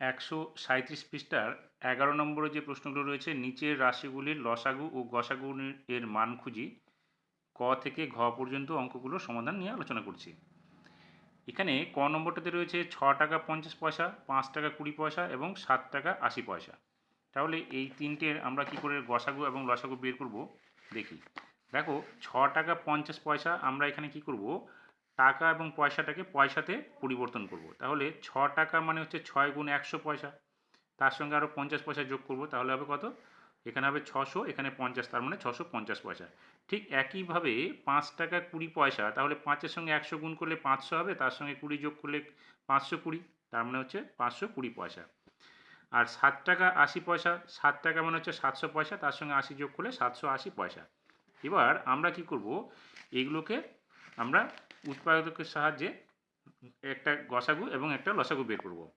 একশো সাঁইত্রিশ পৃষ্ঠার এগারো নম্বরে যে প্রশ্নগুলো রয়েছে, নিচের রাশিগুলির লসাগু ও গসাগু এর মান খুঁজি, ক থেকে ঘ পর্যন্ত অঙ্কগুলোর সমাধান নিয়ে আলোচনা করছি। এখানে ক নম্বরটাতে রয়েছে, ছ টাকা পঞ্চাশ পয়সা, পাঁচ টাকা কুড়ি পয়সা এবং সাত টাকা আশি পয়সা। তাহলে এই তিনটের আমরা কি করে গসাগু এবং লসাগু বের করব? দেখি। দেখো, ছ টাকা পঞ্চাশ পয়সা আমরা এখানে কি করব? টাকা এবং পয়সাটাকে পয়সাতে পরিবর্তন করব। তাহলে ছ টাকা মানে হচ্ছে ছয় গুণ একশো পয়সা। তার সঙ্গে আরও পঞ্চাশ পয়সা যোগ করব, তাহলে হবে কত? এখানে হবে ছশো, এখানে পঞ্চাশ, তার মানে ছশো পঞ্চাশ পয়সা। ঠিক একইভাবে পাঁচ টাকা কুড়ি পয়সা, তাহলে পাঁচের সঙ্গে একশো গুণ করলে পাঁচশো হবে, তার সঙ্গে কুড়ি যোগ করলে পাঁচশো কুড়ি, তার মানে হচ্ছে পাঁচশো কুড়ি পয়সা। আর সাত টাকা আশি পয়সা, সাত টাকা মানে হচ্ছে সাতশো পয়সা, তার সঙ্গে আশি যোগ করলে সাতশো আশি পয়সা। এবার আমরা কি করব? এগুলোকে আমরা উৎপাদকের সাহায্যে একটা গসাগু এবং একটা লসাগু বের করব।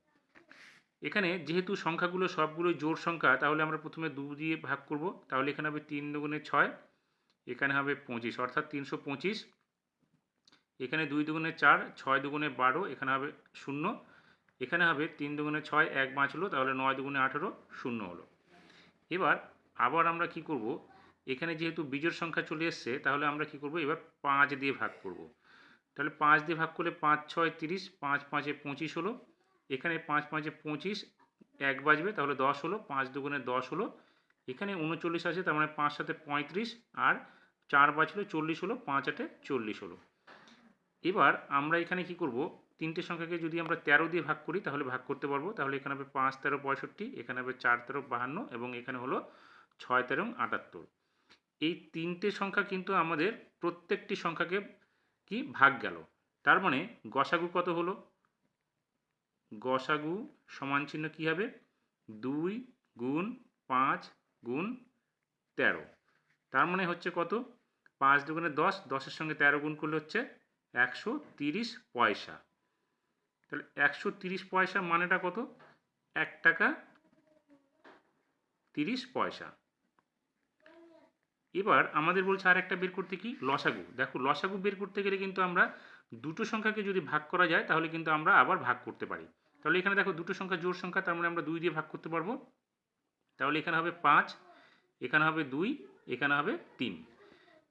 এখানে যেহেতু সংখ্যাগুলো সবগুলো জোর সংখ্যা, তাহলে আমরা প্রথমে দু দিয়ে ভাগ করব। তাহলে এখানে হবে তিন দুগুণে ছয়, এখানে হবে পঁচিশ, অর্থাৎ তিনশো পঁচিশ। এখানে দুই দুগুণে চার, ছয় দুগুণে বারো, এখানে হবে শূন্য। এখানে হবে তিন দুগুণে ছয়, এক পাঁচ হলো তাহলে নয় দুগুণে আঠেরো, শূন্য হলো। এবার আবার আমরা কি করব? এখানে যেহেতু বীজের সংখ্যা চলে এসছে, তাহলে আমরা কি করব? এবার পাঁচ দিয়ে ভাগ করব। তাহলে পাঁচ দিয়ে ভাগ করলে পাঁচ, ছয়, তিরিশ, পাঁচ, পাঁচে পঁচিশ হলো। এখানে পাঁচ, পাঁচে পঁচিশ, এক বাজবে, তাহলে দশ হলো, পাঁচ দুগুণে দশ হলো। এখানে উনচল্লিশ আছে, তার মানে পাঁচ সাথে পঁয়ত্রিশ, আর চার বাজলো চল্লিশ হলো, পাঁচ আটে চল্লিশ হলো। এবার আমরা এখানে কি করব? তিনটে সংখ্যাকে যদি আমরা তেরো দিয়ে ভাগ করি, তাহলে ভাগ করতে পারব। তাহলে এখানে হবে পাঁচ, তেরো, পঁয়ষট্টি, এখানে হবে চার, তেরো, বাহান্ন, এবং এখানে হলো ছয়, তেরো, আটাত্তর। এই তিনটে সংখ্যা কিন্তু আমাদের প্রত্যেকটি সংখ্যাকে কি? ভাগ গেল। তার মানে গসাগু কত হলো? গসাগু সমান চিহ্ন কী হবে? দুই গুণ পাঁচ গুণ তেরো। তার মানে হচ্ছে কত? পাঁচ দুগুণে দশ, দশের সঙ্গে তেরো গুণ করলে হচ্ছে একশো তিরিশ পয়সা। তাহলে একশো তিরিশ পয়সা মানেটা কত? এক টাকা তিরিশ পয়সা। এবার আমাদের বলছে আর একটা বের করতে কি? লসাগু। দেখো, লসাগু বের করতে গেলে কিন্তু আমরা দুটো সংখ্যাকে যদি ভাগ করা যায়, তাহলে কিন্তু আমরা আবার ভাগ করতে পারি। তাহলে এখানে দেখো দুটো সংখ্যা জোর সংখ্যা, তার মানে আমরা দুই দিয়ে ভাগ করতে পারব। তাহলে এখানে হবে পাঁচ, এখানে হবে দুই, এখানে হবে তিন।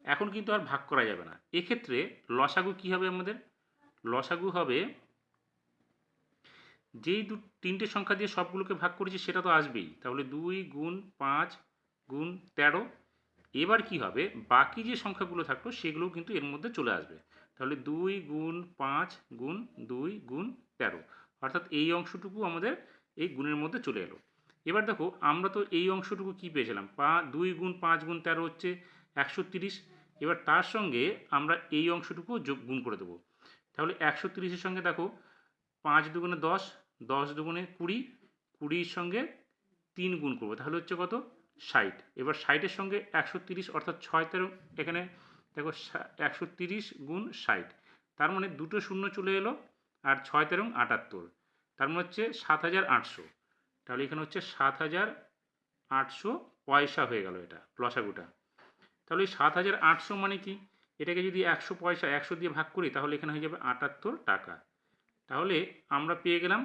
এখন কিন্তু আর ভাগ করা যাবে না। এক্ষেত্রে লসাগু কি হবে আমাদের? লসাগু হবে যেই দু, তিনটে সংখ্যা দিয়ে সবগুলোকে ভাগ করেছি, সেটা তো আসবেই। তাহলে দুই গুণ পাঁচ গুণ তেরো এবার কি হবে? বাকি যে সংখ্যাগুলো থাকল সেগুলোও কিন্তু এর মধ্যে চলে আসবে। তাহলে দুই গুণ পাঁচ গুণ দুই গুণ তেরো। অর্থাৎ এই অংশটুকু আমাদের এই গুণের মধ্যে চলে এলো। এবার দেখো, আমরা তো এই অংশটুকু কি পেয়েছিলাম? পা, দুই গুণ পাঁচ গুণ তেরো হচ্ছে একশো তিরিশ। এবার তার সঙ্গে আমরা এই অংশটুকু যোগ, গুণ করে দেবো। তাহলে একশো তিরিশের সঙ্গে দেখো, পাঁচ দুগুণে দশ দশ দুগুণে কুড়ি, কুড়ির সঙ্গে তিন গুণ করব। তাহলে হচ্ছে কত? ষাট। এবার ষাটের সঙ্গে একশো তিরিশ অর্থাৎ ছয় তেরো, এখানে দেখো একশো তিরিশ গুণ ষাট। তার মানে দুটো শূন্য চলে এলো, আর ছয় তেরো, আটাত্তর। তার মানে হচ্ছে সাত হাজার আটশো। তাহলে এখানে হচ্ছে সাত হাজার আটশো পয়সা হয়ে গেল এটা লসাগুটা তাহলে সাত হাজার আটশো মানে কি? এটাকে যদি একশো পয়সা, একশো দিয়ে ভাগ করি, তাহলে এখানে হয়ে যাবে আটাত্তর টাকা। তাহলে আমরা পেয়ে গেলাম,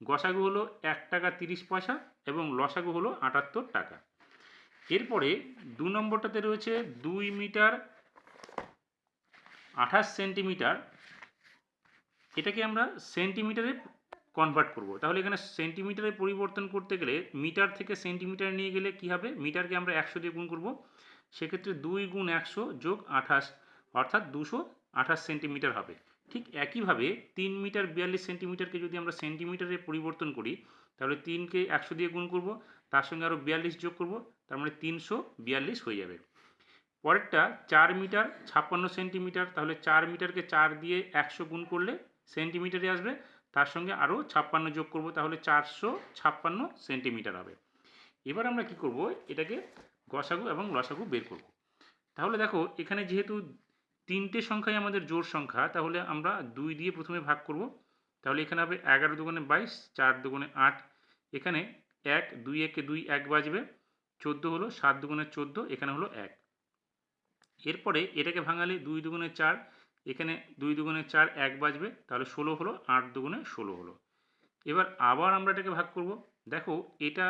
গসাগু হলো এক টাকা তিরিশ পয়সা এবং লসাগু হলো আটাত্তর টাকা। এরপরে দু নম্বরটাতে রয়েছে দুই মিটার আঠাশ সেন্টিমিটার। এটাকে আমরা সেন্টিমিটারে কনভার্ট করব। তাহলে এখানে সেন্টিমিটারে পরিবর্তন করতে গেলে মিটার থেকে সেন্টিমিটার নিয়ে গেলে কি হবে? মিটারকে আমরা একশো দিয়ে গুণ করব। সেক্ষেত্রে দুই গুণ একশো যোগ আঠাশ, অর্থাৎ দুশো আঠাশ সেন্টিমিটার হবে। ঠিক একইভাবে তিন মিটার বিয়াল্লিশ সেন্টিমিটারকে যদি আমরা সেন্টিমিটারে পরিবর্তন করি, তাহলে তিনকে একশো দিয়ে গুণ করব, তার সঙ্গে আরও বিয়াল্লিশ যোগ করব তার মানে তিনশো বিয়াল্লিশ হয়ে যাবে। পরেরটা চার মিটার, ছাপ্পান্ন সেন্টিমিটার, তাহলে চার মিটারকে চার দিয়ে একশো গুণ করলে সেন্টিমিটারে আসবে। তার সঙ্গে আরও ছাপ্পান্ন যোগ করব, তাহলে চারশো ছাপ্পান্ন সেন্টিমিটার হবে। এবার আমরা কি করব? এটাকে গসাগু এবং লসাগু বের করব। তাহলে দেখো, এখানে যেহেতু তিনটে সংখ্যাই আমাদের জোর সংখ্যা, তাহলে আমরা দুই দিয়ে প্রথমে ভাগ করব। তাহলে এখানে হবে এগারো দুগুণে বাইশ, চার দুগুণে আট। এখানে এক, দুই একে দুই, এক বাজবে। চোদ্দ হলো, সাত দুগুণে চোদ্দ, এখানে হলো এক। এরপরে এটাকে ভাঙালে দুই দুগুণে চার, এখানে দুই দুগুণে চার এক বাজবে, তাহলে ষোলো হলো, আট দুগুণে ষোলো হলো। এবার আবার আমরা এটাকে ভাগ করব। দেখো, এটা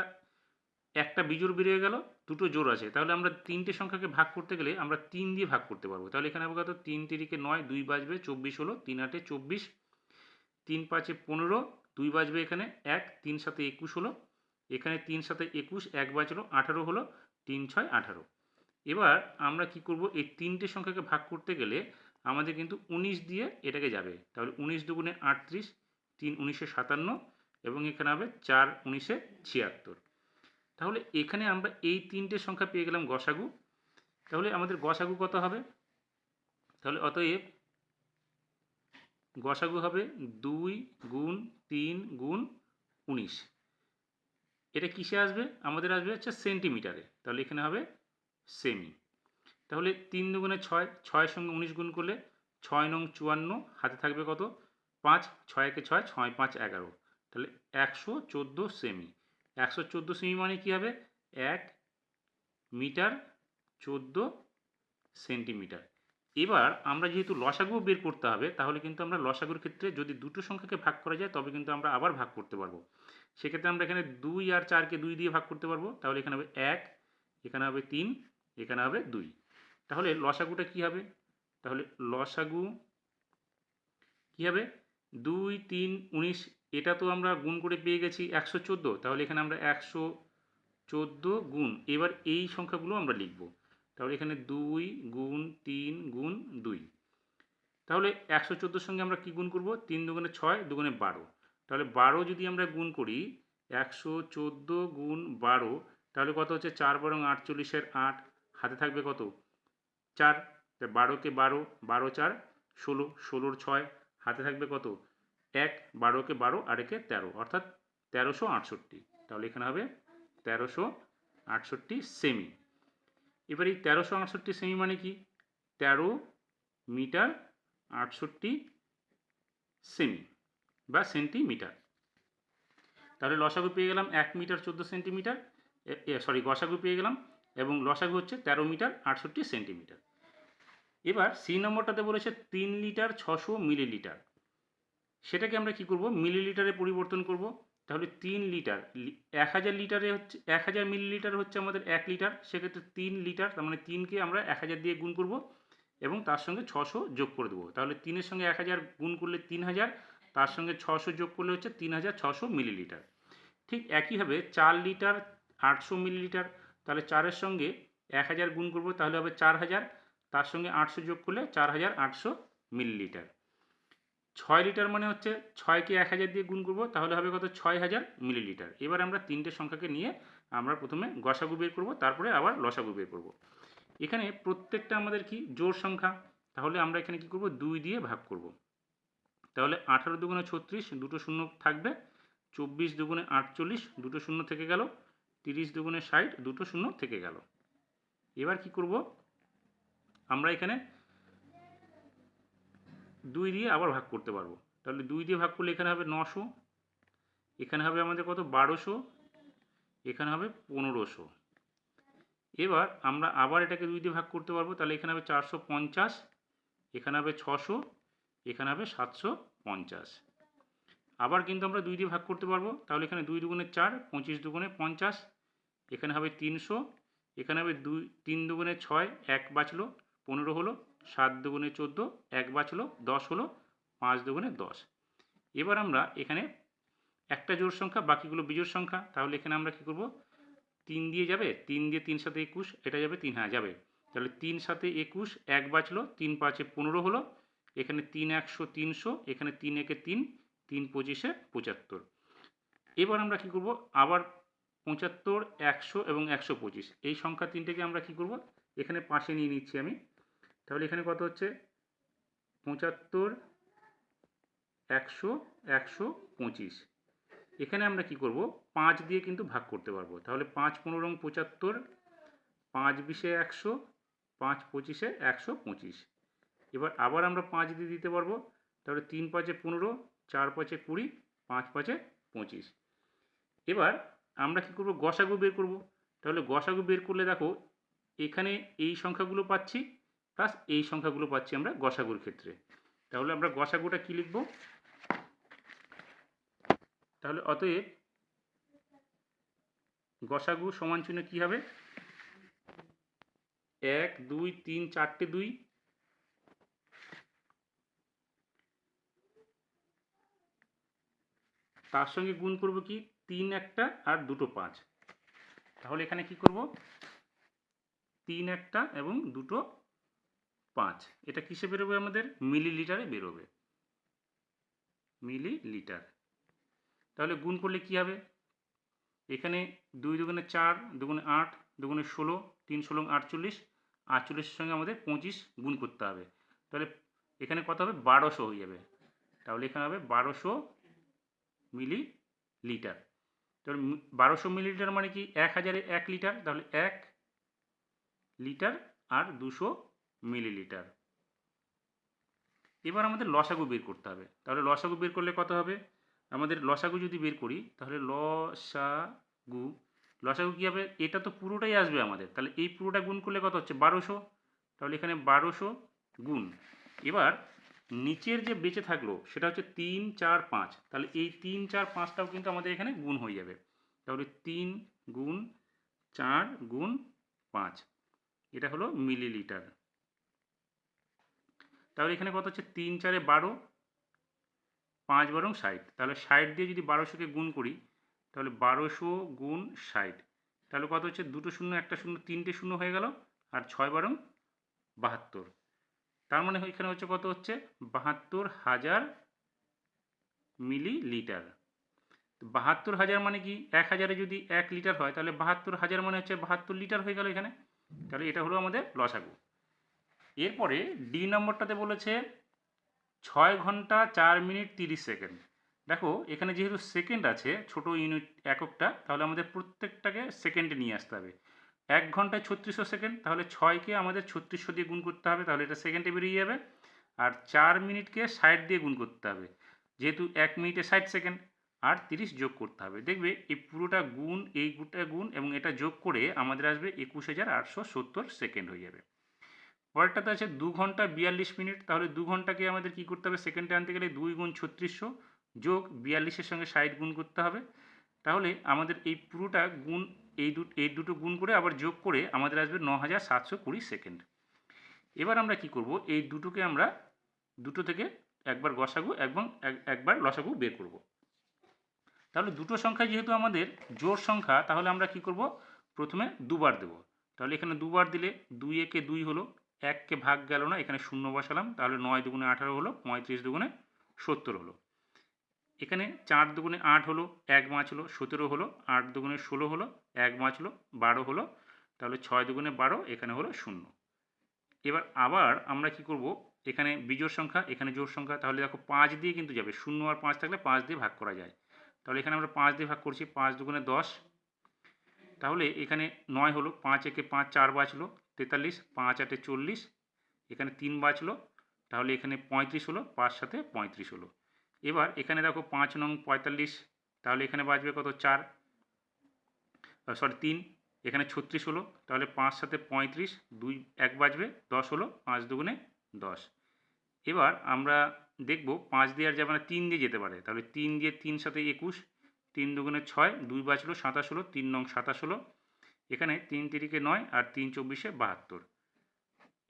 একটা বিজোড় বেরিয়ে গেল, দুটো জোর আছে। তাহলে আমরা তিনটে সংখ্যাকে ভাগ করতে গেলে আমরা তিন দিয়ে ভাগ করতে পারব। তাহলে এখানে হবে কত তিন তিরিকে নয়, দুই বাজবে, চব্বিশ হলো, তিন আটে চব্বিশ, তিন পাঁচে পনেরো, দুই বাজবে এখানে এক, তিন সাথে একুশ হলো এখানে তিন সাথে একুশ, এক বাজলো আঠারো হলো, তিন ছয়, আঠারো। এবার আমরা কি করব? এই তিনটে সংখ্যাকে ভাগ করতে গেলে আমাদের কিন্তু উনিশ দিয়ে এটাকে যাবে। তাহলে উনিশ দুগুণে আটত্রিশ, তিন উনিশে সাতান্ন এবং এখানে হবে চার উনিশে ছিয়াত্তর। তাহলে এখানে আমরা এই তিনটে সংখ্যা পেয়ে গেলাম গসাগু। তাহলে আমাদের গসাগু কত হবে? তাহলে অতএব গসাগু হবে দুই গুণ তিন গুণ উনিশ। এটা কিসে আসবে? আমাদের আসবে হচ্ছে সেন্টিমিটারে তাহলে এখানে হবে সেমি তাহলে তিন দুগুণে ছয়, ছয়ের সঙ্গে উনিশ গুণ করলে ছয় নং চুয়ান্ন, হাতে থাকবে কত? পাঁচ ছয়কে ছয় ছয় পাঁচ এগারো। তাহলে একশো চোদ্দ সেমি একশো চোদ্দ সেমি মানে কী হবে? এক মিটার চোদ্দ সেন্টিমিটার এবার আমরা যেহেতু লসাগু বের করতে হবে, তাহলে কিন্তু আমরা লসাগুর ক্ষেত্রে যদি দুটো সংখ্যাকে ভাগ করা যায়, তবে কিন্তু আমরা আবার ভাগ করতে পারব। সেক্ষেত্রে আমরা এখানে দুই আর চারকে দুই দিয়ে ভাগ করতে পারব। তাহলে এখানে হবে এক, এখানে হবে তিন, এখানে হবে দুই। তাহলে লসাগুটা কি হবে? তাহলে লসাগু কি হবে? দুই, তিন, উনিশ, এটা তো আমরা গুণ করে পেয়ে গেছি একশো চোদ্দ। তাহলে এখানে আমরা একশো চোদ্দ গুণ, এবার এই সংখ্যাগুলো আমরা লিখব। তাহলে এখানে দুই গুণ তিন গুণ দুই। তাহলে একশো চোদ্দোর সঙ্গে আমরা কি গুণ করব? তিন দুগুণে ছয়, দুগুণে বারো। তাহলে বারো যদি আমরা গুণ করি, একশো চোদ্দ গুণ বারো, তাহলে কত হচ্ছে? চার বরং আটচল্লিশের আট, হাতে থাকবে কত? চার। বারোকে বারো বারো চার, ষোলো, ষোলোর ছয়, হাতে থাকবে কত? এক, বারোকে বারো আর একে তেরো, অর্থাৎ তেরোশো আটষট্টি। তাহলে এখানে হবে তেরোশো আটষট্টি সেমি এবার এই তেরোশো আটষট্টি সেমি মানে কি? তেরো মিটার আটষট্টি সেমি বা সেন্টিমিটার। তাহলে লসাগু পেয়ে গেলাম এক মিটার চোদ্দ সেন্টিমিটার সরি গসাগু পেয়ে গেলাম এবং লসাগু হচ্ছে তেরো মিটার আটষট্টি সেন্টিমিটার। এবার সি নম্বরটাতে বলেছে তিন লিটার ছশো মিলিলিটার। সেটাকে আমরা কি করব? মিলিলিটারে পরিবর্তন করব। তাহলে তিন লিটার এক হাজার লিটারে হচ্ছে, এক হাজার মিলিলিটার হচ্ছে আমাদের এক লিটার। সেক্ষেত্রে তিন লিটার, তার মানে তিনকে আমরা এক হাজার দিয়ে গুণ করব এবং তার সঙ্গে ছশো যোগ করে দেবো। তাহলে তিনের সঙ্গে এক হাজার গুণ করলে তিন হাজার তার সঙ্গে ছশো যোগ করলে হচ্ছে তিন হাজার ছশো মিলিলিটার। ঠিক একইভাবে চার লিটার আটশো মিলিলিটার, তাহলে চারের সঙ্গে এক হাজার গুণ করব, তাহলে হবে চার হাজার। তার সঙ্গে আটশো যোগ করলে চার হাজার আটশো মিলিলিটার। ছয় লিটার মানে হচ্ছে ছয়কে এক হাজার দিয়ে গুণ করব, তাহলে হবে কত? ছয় হাজার মিলিলিটার। এবার আমরা তিনটে সংখ্যাকে নিয়ে আমরা প্রথমে গসাগু বের করব, তারপরে আবার লসাগু বের করব। এখানে প্রত্যেকটা আমাদের কি? জোর সংখ্যা। তাহলে আমরা এখানে কি করব? দুই দিয়ে ভাগ করব। তাহলে আঠারো দুগুণে ছত্রিশ, দুটো শূন্য থাকবে। চব্বিশ দুগুণে আটচল্লিশ, দুটো শূন্য থেকে গেল। তিরিশ দুগুণে ষাট, দুটো শূন্য থেকে গেল। এবার কি করব? আমরা এখানে দুই দিয়ে আবার ভাগ করতে পারব। তাহলে দুই দিয়ে ভাগ করলে এখানে হবে নশো, এখানে হবে আমাদের কত? বারোশো, এখানে হবে পনেরোশো। এবার আমরা আবার এটাকে দুই দিয়ে ভাগ করতে পারব। তাহলে এখানে হবে চারশো পঞ্চাশ, এখানে হবে ছশো এখানে হবে সাতশো পঞ্চাশ। আবার কিন্তু আমরা দুই দিয়ে ভাগ করতে পারব। তাহলে এখানে দুই দুগুণে চার, পঁচিশ দুগুণে পঞ্চাশ। এখানে হবে তিনশো। এখানে হবে দুই, তিন দুগুণে ছয়, এক বাঁচলো, পনেরো হলো, সাত দুগুণে চোদ্দ, এক বাঁচলো, দশ হলো, পাঁচ দুগুণে দশ। এবার আমরা এখানে একটা জোড় সংখ্যা, বাকিগুলো বিজোড় সংখ্যা। তাহলে এখানে আমরা কী করব? তিন দিয়ে যাবে, তিন দিয়ে তিন সাথে একুশ, এটা যাবে তিন হ্যাঁ যাবে। তাহলে তিন সাথে একুশ, এক বাঁচলো, তিন পাঁচে পনেরো হলো এখানে তিন একশো, তিনশো, এখানে তিন একে তিন তিন পঁচিশে পঁচাত্তর। এবার আমরা কি করব? আবার পঁচাত্তর, একশো এবং একশো পঁচিশ। এই সংখ্যা তিনটেকে আমরা কি করব? এখানে পাশে নিয়ে নিচ্ছি আমি। তাহলে এখানে কত হচ্ছে? পঁচাত্তর, একশো একশো পঁচিশ। এখানে আমরা কি করব? পাঁচ দিয়ে কিন্তু ভাগ করতে পারব। তাহলে পাঁচ পনেরো পঁচাত্তর, পাঁচ বিশে একশো, পাঁচ পঁচিশে একশো পঁচিশ। এবার আবার আমরা পাঁচ দিয়ে দিতে পারব, তাহলে তিন পাঁচে পনেরো, চার পাঁচে কুড়ি, পাঁচ পাঁচে পঁচিশ। এবার আমরা কি করব? গসাগু বের করব। তাহলে গসাগু বের করলে দেখো, এখানে এই সংখ্যাগুলো পাচ্ছি প্লাস এই সংখ্যাগুলো পাচ্ছি আমরা গসাগুর ক্ষেত্রে। তাহলে আমরা গসাগুটা কি লিখব? তাহলে অতএব গসাগু সমান চিহ্ন কী হবে? এক, দুই, তিন, চারটে দুই তার সঙ্গে গুণ করব কি? তিন একটা আর দুটো পাঁচ। তাহলে এখানে কি করব? তিন একটা এবং দুটো পাঁচ। এটা কিসে বেরোবে আমাদের? মিলিলিটারে বেরোবে। মিলি লিটার তাহলে গুণ করলে কি হবে? এখানে দুই দুগুণে চার, দুগুণে আট, দুগুণে ষোলো, তিন ষোলো, আটচল্লিশ, আটচল্লিশের সঙ্গে আমাদের পঁচিশ গুণ করতে হবে। তাহলে এখানে কত হবে? বারোশো হয়ে যাবে। তাহলে এখানে হবে বারোশো মিলি লিটার। তাহলে বারোশো মিলিলিটার মানে কি এক হাজারে এক লিটার? তাহলে এক লিটার আর দুশো মিলিলিটার। এবার আমাদের লসাগু বের করতে হবে। তাহলে লসাগু বের করলে কত হবে? আমাদের লসাগু যদি বের করি, তাহলে লসাগু লসাগু কী হবে? এটা তো পুরোটাই আসবে আমাদের। তাহলে এই পুরোটা গুণ করলে কত হচ্ছে? বারোশো। তাহলে এখানে বারোশো গুণ। এবার নিচের যে বেঁচে থাকল, সেটা হচ্ছে তিন, চার, পাঁচ। তাহলে এই তিন, চার, পাঁচটাও কিন্তু আমাদের এখানে গুণ হয়ে যাবে। তাহলে তিন গুণ চার গুণ পাঁচ, এটা হলো মিলিলিটার। তাহলে এখানে কত হচ্ছে? তিন, চারে বারো, পাঁচ বারং ষাট। তাহলে ষাট দিয়ে যদি বারোশোকে গুণ করি, তাহলে বারোশো গুণ ষাট। তাহলে কত হচ্ছে? দুটো শূন্য, একটা শূন্য, তিনটে শূন্য হয়ে গেল, আর ছয় বারং বাহাত্তর। তার মানে এখানে হচ্ছে কত হচ্ছে? বাহাত্তর হাজার মিলি লিটার বাহাত্তর হাজার মানে কি? এক হাজারে যদি এক লিটার হয়, তাহলে বাহাত্তর হাজার মানে হচ্ছে বাহাত্তর লিটার হয়ে গেল এখানে। তাহলে এটা হলো আমাদের লসাগু। এরপরে ডি নম্বরটাতে বলেছে ছয় ঘণ্টা চার মিনিট তিরিশ সেকেন্ড। দেখো, এখানে যেহেতু সেকেন্ড আছে, ছোট ইউনিট এককটা, তাহলে আমাদের প্রত্যেকটাকে সেকেন্ডে নিয়ে আসতে হবে। এক ঘন্টায় ছত্রিশশো সেকেন্ড, তাহলে ছয়কে আমাদের ছত্রিশশো দিয়ে গুণ করতে হবে, তাহলে এটা সেকেন্ডে বেরিয়ে যাবে। আর চার মিনিটকে ষাট দিয়ে গুণ করতে হবে, যেহেতু এক মিনিটে ষাট সেকেন্ড, আর তিরিশ যোগ করতে হবে। দেখবে এই পুরোটা গুণ, এই গুটা গুণ এবং এটা যোগ করে আমাদের আসবে একুশ হাজার আটশো সত্তর সেকেন্ড হয়ে যাবে। পরেরটাতে আছে দু ঘণ্টা বিয়াল্লিশ মিনিট, তাহলে দু ঘন্টাকে আমাদের কি করতে হবে? সেকেন্ডে আনতে গেলে দুই গুণ ছত্রিশশো যোগ বিয়াল্লিশের সঙ্গে ষাট গুণ করতে হবে। তাহলে আমাদের এই পুরোটা গুণ এই দু, এই দুটো গুণ করে আবার যোগ করে আমাদের আসবে ন হাজার সাতশো কুড়ি সেকেন্ড। এবার আমরা কি করব? এই দুটোকে আমরা দুটো থেকে একবার গসাগু এবং একবার লসাগু বের করব। তাহলে দুটো সংখ্যা যেহেতু আমাদের জোর সংখ্যা, তাহলে আমরা কি করব? প্রথমে দুবার দেব। তাহলে এখানে দুবার দিলে দুই একে দুই হলো, এককে ভাগ গেল না, এখানে শূন্য বসালাম, তাহলে নয় দুগুণে আঠারো হলো, পঁয়ত্রিশ দুগুণে সত্তর হলো। এখানে চার দুগুণে আট হলো, এক মাছ হলো, সতেরো হলো, আট দুগুণে ষোলো হলো, এক মাছ হলো, বারো হলো, তাহলে ছয় দুগুণে বারো এখানে হলো শূন্য। এবার আবার আমরা কি করব? এখানে বিজোড় সংখ্যা, এখানে জোর সংখ্যা, তাহলে দেখো পাঁচ দিয়ে কিন্তু যাবে। শূন্য আর পাঁচ থাকলে পাঁচ দিয়ে ভাগ করা যায়। তাহলে এখানে আমরা পাঁচ দিয়ে ভাগ করছি, পাঁচ দুগুণে দশ। তাহলে এখানে নয় হলো, পাঁচ একে পাঁচ চার বাঁচলো, তেতাল্লিশ, পাঁচ আটে চল্লিশ, এখানে তিন বাঁচলো, তাহলে এখানে পঁয়ত্রিশ হলো, পাঁচ সাথে পঁয়ত্রিশ হলো। এবার এখানে দেখো পাঁচ নং পঁয়তাল্লিশ, তাহলে এখানে বাজবে কত? চার। সরি তিন। এখানে ছত্রিশ হলো, তাহলে পাঁচ সাথে পঁয়ত্রিশ, দুই, এক বাজবে দশ হলো, পাঁচ দুগুণে দশ। এবার আমরা দেখব পাঁচ দিয়ে আর যাবে না, তিন দিয়ে যেতে পারে। তাহলে তিন দিয়ে তিন সাথে একুশ, তিন দুগুণে ছয়, দুই বাজলো সাতাশ হলো, তিন নং সাতাশ হলো। এখানে তিন তিরিকে নয় আর তিন চব্বিশে বাহাত্তর।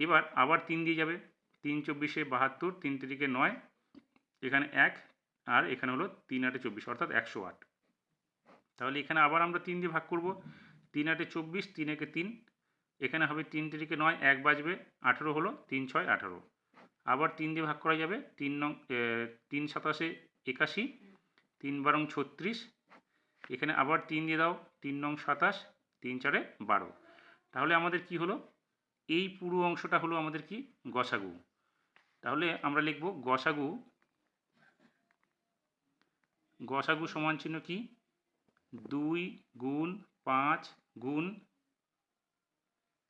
এবার আবার তিন দিয়ে যাবে, তিন চব্বিশে বাহাত্তর, তিন তিরিকে নয় এখানে এক আর এখানে হলো তিন আটে চব্বিশ, অর্থাৎ একশো আট। তাহলে এখানে আবার আমরা তিন দিয়ে ভাগ করব। তিন আটে চব্বিশ, তিন একে তিন। এখানে হবে তিন তিরিকে নয়, এক বাজবে আঠেরো হলো তিন ছয় আঠারো। আবার তিন দিয়ে ভাগ করা যাবে তিন নং তিন সাতাশে একাশি, তিন বারং ছত্রিশ। এখানে আবার তিন দিয়ে দাও, তিন নং সাতাশ, তিন চারে বারো। তাহলে আমাদের কি হলো? এই পুরো অংশটা হলো আমাদের কি? গসাগু। তাহলে আমরা লিখব গসাগু গসাগু সমান চিহ্ন কি? দুই গুণ পাঁচ গুণ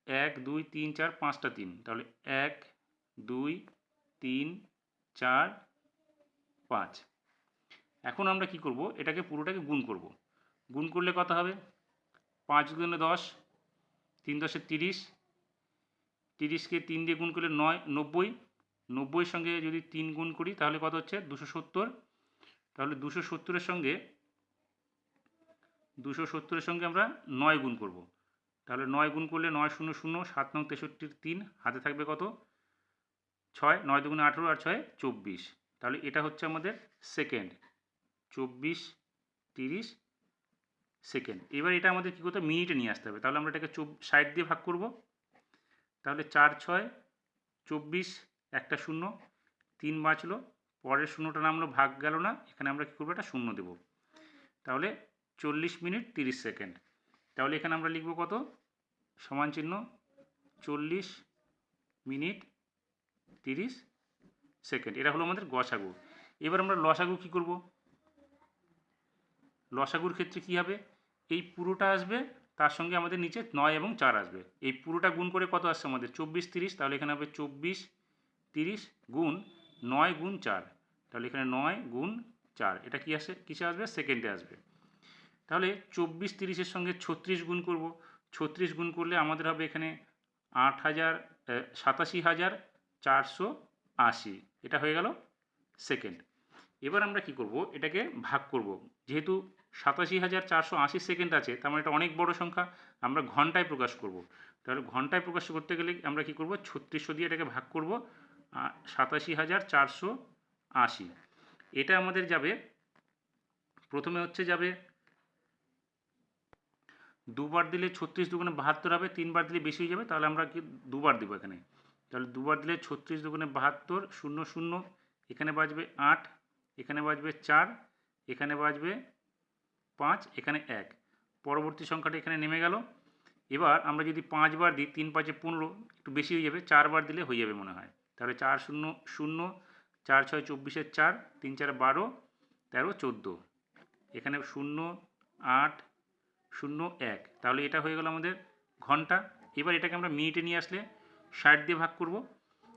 এক, দুই, তিন, চার, পাঁচটা তিন। তাহলে এক, দুই, তিন, চার, পাঁচ। এখন আমরা কি করব? এটাকে পুরোটাকে গুণ করব। গুণ করলে কত হবে? পাঁচ গুণে দশ, তিন দশে তিরিশ, তিরিশকে তিন দিয়ে গুণ করলে নয়, নব্বই। নব্বইয়ের সঙ্গে যদি তিন গুণ করি, তাহলে কত হচ্ছে? দুশো সত্তর। তাহলে দুশো সত্তরের সঙ্গে, দুশো সত্তরের সঙ্গে আমরা নয় গুণ করব। তাহলে নয় গুণ করলে নয় শূন্য শূন্য, সাত নং তেষট্টির তিন, হাতে থাকবে কত? ছয়, নয় দুগুণে আঠেরো আর ছয়, চব্বিশ। তাহলে এটা হচ্ছে আমাদের সেকেন্ড চব্বিশ, তিরিশ সেকেন্ড এবার এটা আমাদের কী করতে মিনিটে নিয়ে আসতে হবে। তাহলে আমরা এটাকে চব ষাট দিয়ে ভাগ করব। তাহলে চার, ছয়, চব্বিশ, একটা শূন্য, তিন বাঁচলো। পরের শূন্যটা নামলো ভাগ গেল না, এখানে আমরা কী করব? একটা শূন্য দেব। তাহলে চল্লিশ মিনিট তিরিশ সেকেন্ড। তাহলে এখানে আমরা লিখব কত? সমান চিহ্ন চল্লিশ মিনিট তিরিশ সেকেন্ড। এটা হলো আমাদের গসাগু। এবার আমরা লসাগু কী করব? লসাগুর ক্ষেত্রে কী হবে? এই পুরোটা আসবে, তার সঙ্গে আমাদের নিচে নয় এবং চার আসবে। এই পুরোটা গুণ করে কত আসছে আমাদের? চব্বিশ তিরিশ, তাহলে এখানে হবে চব্বিশ তিরিশ গুণ নয় গুণ চার। তাহলে এখানে নয় গুণ চার। এটা কি আসে? কিসে আসবে? সেকেন্ডে আসবে। তাহলে চব্বিশ তিরিশের সঙ্গে ছত্রিশ গুণ করব। ছত্রিশ গুণ করলে আমাদের হবে এখানে আট হাজার সাতাশি হাজার চারশো আশি। এটা হয়ে গেল সেকেন্ড। এবার আমরা কি করব? এটাকে ভাগ করব। যেহেতু সাতাশি হাজার চারশো আশি সেকেন্ড আছে, তার মানে এটা অনেক বড় সংখ্যা, আমরা ঘন্টায় প্রকাশ করব। তাহলে ঘন্টায় প্রকাশ করতে গেলে আমরা কি করব? ছত্রিশশো দিয়ে এটাকে ভাগ করব। সাতাশি হাজার চারশো আশি। এটা আমাদের যাবে, প্রথমে হচ্ছে যাবে দুবার দিলে ছত্রিশ দুগুণে বাহাত্তর হবে, তিনবার দিলে বেশি হয়ে যাবে, তাহলে আমরা কি দুবার দেবো এখানে? তাহলে দুবার দিলে ছত্রিশ দুগুণে বাহাত্তর, শূন্য শূন্য, এখানে বাজবে আট, এখানে বাজবে চার, এখানে বাজবে পাঁচ, এখানে এক। পরবর্তী সংখ্যাটা এখানে নেমে গেল। এবার আমরা যদি পাঁচবার দিই, তিন পাঁচে পনেরো, একটু বেশি হয়ে যাবে, চারবার দিলে হয়ে যাবে মনে হয়। তাহলে চার শূন্য শূন্য, চার ছয় চব্বিশের চার, তিন চার বারো, তেরো চোদ্দ। এখানে শূন্য, আট, শূন্য, এক। তাহলে এটা হয়ে গেল আমাদের ঘণ্টা। এবার এটাকে আমরা মিনিটে নিয়ে আসলে ষাট দিয়ে ভাগ করব।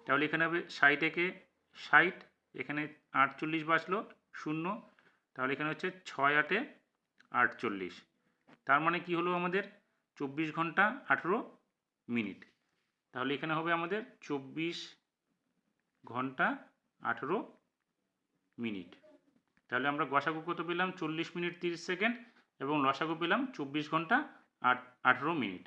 তাহলে এখানে হবে ষাট একে ষাট, এখানে আটচল্লিশ বাঁচলো, শূন্য। তাহলে এখানে হচ্ছে ছয় আটে আটচল্লিশ। তার মানে কি হলো আমাদের? চব্বিশ ঘণ্টা আঠেরো মিনিট। তাহলে এখানে হবে আমাদের চব্বিশ ঘণ্টা আঠেরো মিনিট। তাহলে আমরা গসাগু কত পেলাম? চল্লিশ মিনিট তিরিশ সেকেন্ড এবং লসাগু পেলাম চব্বিশ ঘণ্টা আট, আঠেরো মিনিট।